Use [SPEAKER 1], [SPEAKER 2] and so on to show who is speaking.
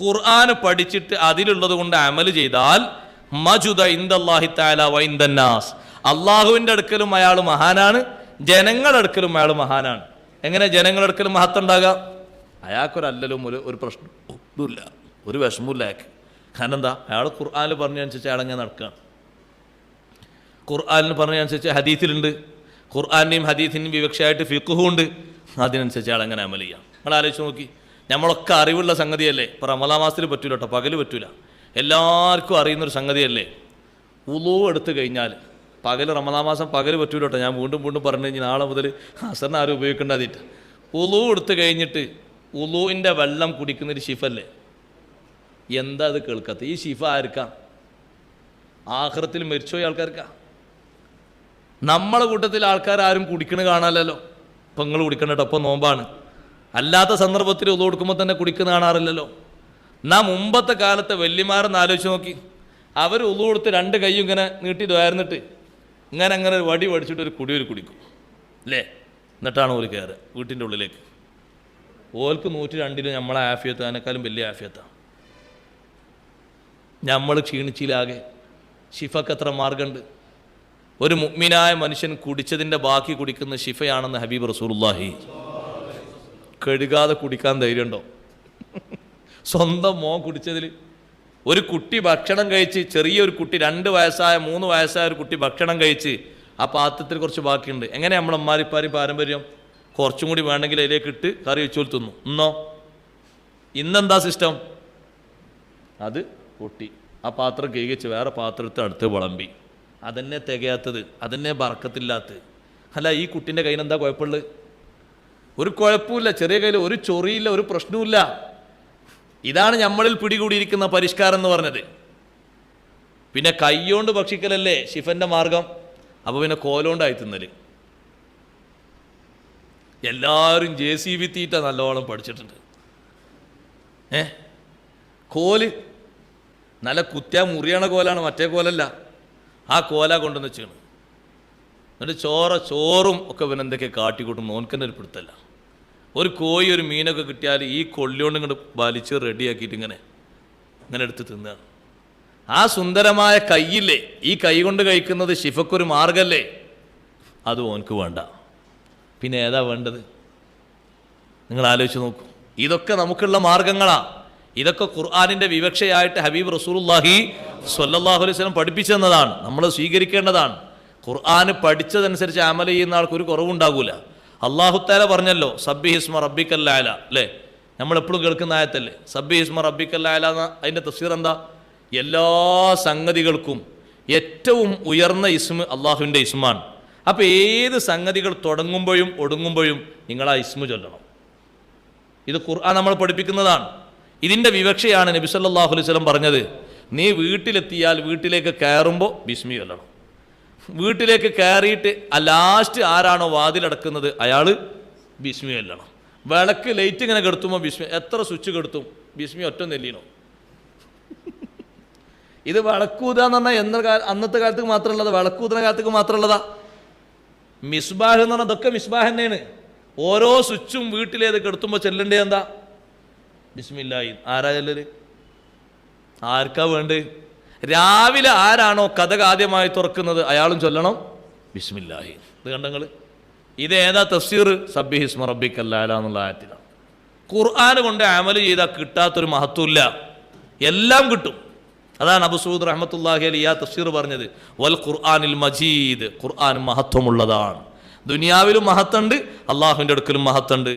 [SPEAKER 1] ഖുർആൻ പഠിച്ചിട്ട് അതിലുള്ളത് കൊണ്ട് അമൽ ചെയ്താൽ മജുദ ഇന്ദല്ലാഹി താല വൈന്ദന്നാസ് അള്ളാഹുവിന്റെ അടുക്കലും അയാൾ മഹാനാണ് ജനങ്ങളുടെ അടുക്കലും അയാൾ മഹാനാണ്. എങ്ങനെ ജനങ്ങളുടെ അടുക്കലും മഹത്വം ഉണ്ടാകാം? അയാൾക്കൊരു അയാൾക്കൊരല്ലലും ഒരു ഒരു പ്രശ്നം ഒന്നുമില്ല ഒരു വിഷമമില്ല അയാൾക്ക്. കാരണം എന്താ? അയാൾ ഖുർആാനിൽ പറഞ്ഞതനുസരിച്ച് അയാളങ്ങനെ നടക്കുകയാണ് ഖുർആാനിൽ പറഞ്ഞതനുസരിച്ച് ഹദീസിലുണ്ട്. ഖുർആാന്റെയും ഹദീസിന്റെയും വിവക്ഷയായിട്ട് ഫിഖുഹും ഉണ്ട് അതിനനുസരിച്ച് അയാൾ അങ്ങനെ അമൽ ചെയ്യാം? നിങ്ങൾ ആലോചിച്ച് നോക്കി. നമ്മളൊക്കെ അറിവുള്ള സംഗതിയല്ലേ? ഇപ്പോൾ റമലാ മാസത്തിൽ പറ്റൂല കേട്ടോ പകൽ പറ്റൂല. എല്ലാവർക്കും അറിയുന്നൊരു സംഗതിയല്ലേ? ഉളു എടുത്തു കഴിഞ്ഞാൽ പകൽ റമദാ മാസം പകൽ പറ്റൂല കേട്ടോ ഞാൻ വീണ്ടും വീണ്ടും പറഞ്ഞു കഴിഞ്ഞാൽ നാളെ മുതൽ ഹസറിന് ആരും ഉപയോഗിക്കേണ്ടതിട്ട്. ഉളു എടുത്തു കഴിഞ്ഞിട്ട് ഉളുവിന്റെ വെള്ളം കുടിക്കുന്നൊരു ഷിഫല്ലേ എന്താ അത് കേൾക്കാത്ത? ഈ ഷിഫ ആർക്കാ? ആഹ്റത്തിൽ മരിച്ചുപോയ ആൾക്കാർക്കാ? നമ്മളെ കൂട്ടത്തിൽ ആൾക്കാർ ആരും കുടിക്കണ കാണാനല്ലോ ഇപ്പം നിങ്ങൾ കുടിക്കണ കേട്ടോ അപ്പം നോമ്പാണ്. അല്ലാത്ത സന്ദർഭത്തിൽ ഉള്ളു കൊടുക്കുമ്പോൾ തന്നെ കുടിക്കുന്ന കാണാറില്ലല്ലോ. നാം മുമ്പത്തെ കാലത്തെ വല്യമാരെന്ന് ആലോചിച്ച് നോക്കി. അവർ ഉള്ളു കൊടുത്ത് രണ്ട് കൈയും ഇങ്ങനെ നീട്ടി ദ്വാരുന്നിട്ട് ഇങ്ങനെ അങ്ങനെ ഒരു വടി വടിച്ചിട്ട് ഒരു കുടി ഒരു കുടിക്കും. അല്ലേ? എന്നിട്ടാണ് ഓൽ കയറുക വീട്ടിന്റെ ഉള്ളിലേക്ക്. ഓൽക്ക് നൂറ്റി രണ്ടിന് നമ്മളെ ആഫിയത്ത് അതിനേക്കാളും വലിയ ആഫിയത്താണ് നമ്മൾ ക്ഷീണിച്ചിലാകെ. ഷിഫക്ക് എത്ര മാർഗമുണ്ട് ഒരു മുഗ്മിനായ മനുഷ്യൻ കുടിച്ചതിന്റെ ബാക്കി കുടിക്കുന്ന ഷിഫയാണെന്ന് ഹബീബ് റസൂലുള്ളാഹി കഴുകാതെ കുടിക്കാൻ ധൈര്യമുണ്ടോ? സ്വന്തം മോൻ കുടിച്ചതിൽ ഒരു കുട്ടി ഭക്ഷണം കഴിച്ച് ചെറിയൊരു കുട്ടി രണ്ട് വയസ്സായ മൂന്ന് വയസ്സായ ഒരു കുട്ടി ഭക്ഷണം കഴിച്ച് ആ പാത്രത്തിൽ കുറച്ച് ബാക്കിയുണ്ട്. എങ്ങനെ നമ്മൾ അമ്മാരിപ്പാരി പാരമ്പര്യം? കുറച്ചും കൂടി വേണമെങ്കിൽ അതിലേക്ക് ഇട്ട് കറി വെച്ചോൽ തിന്നു. ഇന്നോ? ഇന്നെന്താ സിസ്റ്റം? അത് പൊട്ടി. ആ പാത്രം കേകിച്ച് വേറെ പാത്രത്തെ അടുത്ത് വിളമ്പി. അതന്നെ തികയാത്തത് അതന്നെ ബറക്കത്തില്ലാത്തത് അല്ല ഈ കുട്ടിന്റെ കയ്യിൽ എന്താ കുഴപ്പമുള്ളത്? ഒരു കുഴപ്പമില്ല ചെറിയ കയ്യിൽ ഒരു ചൊറിയില്ല ഒരു പ്രശ്നവുമില്ല. ഇതാണ് നമ്മളിൽ പിടികൂടിയിരിക്കുന്ന പരിഷ്കാരം എന്ന് പറഞ്ഞത്. പിന്നെ കൈയോണ്ട് ഭക്ഷിക്കലല്ലേ ശിഫന്റെ മാർഗം? അപ്പോൾ പിന്നെ കോലോണ്ടായി തിന്നൽ. എല്ലാവരും ജെ സി ബി തീറ്റ നല്ലോണം പഠിച്ചിട്ടുണ്ട്. ഏ? കോൽ നല്ല കുത്തിയാ മുറിയണ കോലാണ് മറ്റേ കോലല്ല. ആ കോല കൊണ്ടുവന്ന് വെച്ചാണ് എന്നിട്ട് ചോറ ചോറും ഒക്കെ ഇവൻ എന്തൊക്കെ കാട്ടിക്കൂട്ടും നോൻക്കന്നെ ഒരു പിടുത്തല്ല. ഒരു കോഴി ഒരു മീനൊക്കെ കിട്ടിയാൽ ഈ കൊള്ളിയോണ്ട് ഇങ്ങോട്ട് വലിച്ച് റെഡിയാക്കിയിട്ട് ഇങ്ങനെ ഇങ്ങനെ എടുത്ത് തിന്നുകയാണ് ആ സുന്ദരമായ കൈയില്ലേ ഈ കൈ കൊണ്ട് കഴിക്കുന്നത് ശിഫക്കൊരു മാർഗല്ലേ അത് ഓനക്ക് വേണ്ട. പിന്നെ ഏതാ വേണ്ടത്? നിങ്ങൾ ആലോചിച്ച് നോക്കൂ. ഇതൊക്കെ നമുക്കുള്ള മാർഗങ്ങളാ ഇതൊക്കെ ഖുർആാനിന്റെ വിവക്ഷയായിട്ട് ഹബീബ് റസൂലുല്ലാഹി സ്വല്ലല്ലാഹു അലൈഹി വസല്ലം പഠിപ്പിച്ചു തന്നതാണ്. നമ്മൾ സ്വീകരിക്കേണ്ടതാണ്. ഖുർആന് പഠിച്ചതനുസരിച്ച് അമൽ ചെയ്യുന്ന ആൾക്ക് ഒരു കുറവുണ്ടാകൂല. അള്ളാഹുത്താല പറഞ്ഞല്ലോ സബ്ബി ഹിസ്മ റബ്ബിക്കല്ലായ അല്ലേ? നമ്മൾ എപ്പോഴും കേൾക്കുന്ന ആയത്തല്ലേ? സബ്ബി ഹിസ്മ റബ്ബിക്കല്ലായ അതിന്റെ തഫ്സീർ എന്താ? എല്ലാ സംഗതികൾക്കും ഏറ്റവും ഉയർന്ന ഇസ്മ അള്ളാഹുവിന്റെ ഇസ്മാണ്. അപ്പോൾ ഏത് സംഗതികൾ തുടങ്ങുമ്പോഴും ഒടുങ്ങുമ്പോഴും നിങ്ങൾ ആ ഇസ്മു ചൊല്ലണം. ഇത് ഖുർആൻ നമ്മൾ പഠിപ്പിക്കുന്നതാണ്. ഇതിന്റെ വിവക്ഷയാണ് നബി സല്ലല്ലാഹു അലൈഹി വസല്ലം പറഞ്ഞത് നീ വീട്ടിലെത്തിയാൽ വീട്ടിലേക്ക് കയറുമ്പോൾ ബിസ്മി ചൊല്ലണം. വീട്ടിലേക്ക് കയറിയിട്ട് ആ ലാസ്റ്റ് ആരാണോ വാതിലടക്കുന്നത് അയാൾ ഭീഷ്മി ചൊല്ലണം വിളക്ക് ലൈറ്റ് ഇങ്ങനെ കെടുത്തുമ്പോൾ ഭീഷ്മി എത്ര സ്വിച്ച് കെടുത്തും? ഭീഷ്മി ഒറ്റ നെല്ലിനോ. ഇത് വിളക്കൂത എന്ന് പറഞ്ഞാൽ എന്ന അന്നത്തെ കാലത്തേക്ക് മാത്രമുള്ളത് വിളക്കൂതുന്ന കാലത്തേക്ക് മാത്രമുള്ളതാ മിസ്ബാഹ് എന്ന് പറഞ്ഞാൽ ഇതൊക്കെ മിസ്ബാഹ് തന്നെയാണ്. ഓരോ സ്വിച്ചും വീട്ടിലേത് കെടുത്തുമ്പോൾ ചെല്ലേണ്ടത് എന്താ? ബിസ്മില്ലായി ആരാ ചെല്ലല്? ആർക്കാ വേണ്ടത്? രാവിലെ ആരാണോ കഥ ആദ്യമായി തുറക്കുന്നത് അയാളും ചൊല്ലണം. ബിസ്മില്ലാഹി. ഇത് കണ്ടങ്ങൾ ഇത് ഏതാ തഫ്സീർ? സബ്ബി ഹിസ്മ റബ്ബിക്കല്ല എന്നുള്ള ആയത്തിലാണ്. ഖുർആൻ കൊണ്ട് അമൽ ചെയ്താൽ കിട്ടാത്തൊരു മഹത്വമില്ല. എല്ലാം കിട്ടും. അതാണ് അബുസൂദ് റഹമത്തുല്ലാഹി അലി ആ തഫ്സീർ പറഞ്ഞത്. വൽ ഖുർആനിൽ മജീദ്. ഖുർആൻ മഹത്വമുള്ളതാണ്. ദുനിയാവിലും മഹത്തുണ്ട് അള്ളാഹുവിന്റെ അടുക്കലും മഹത്തുണ്ട്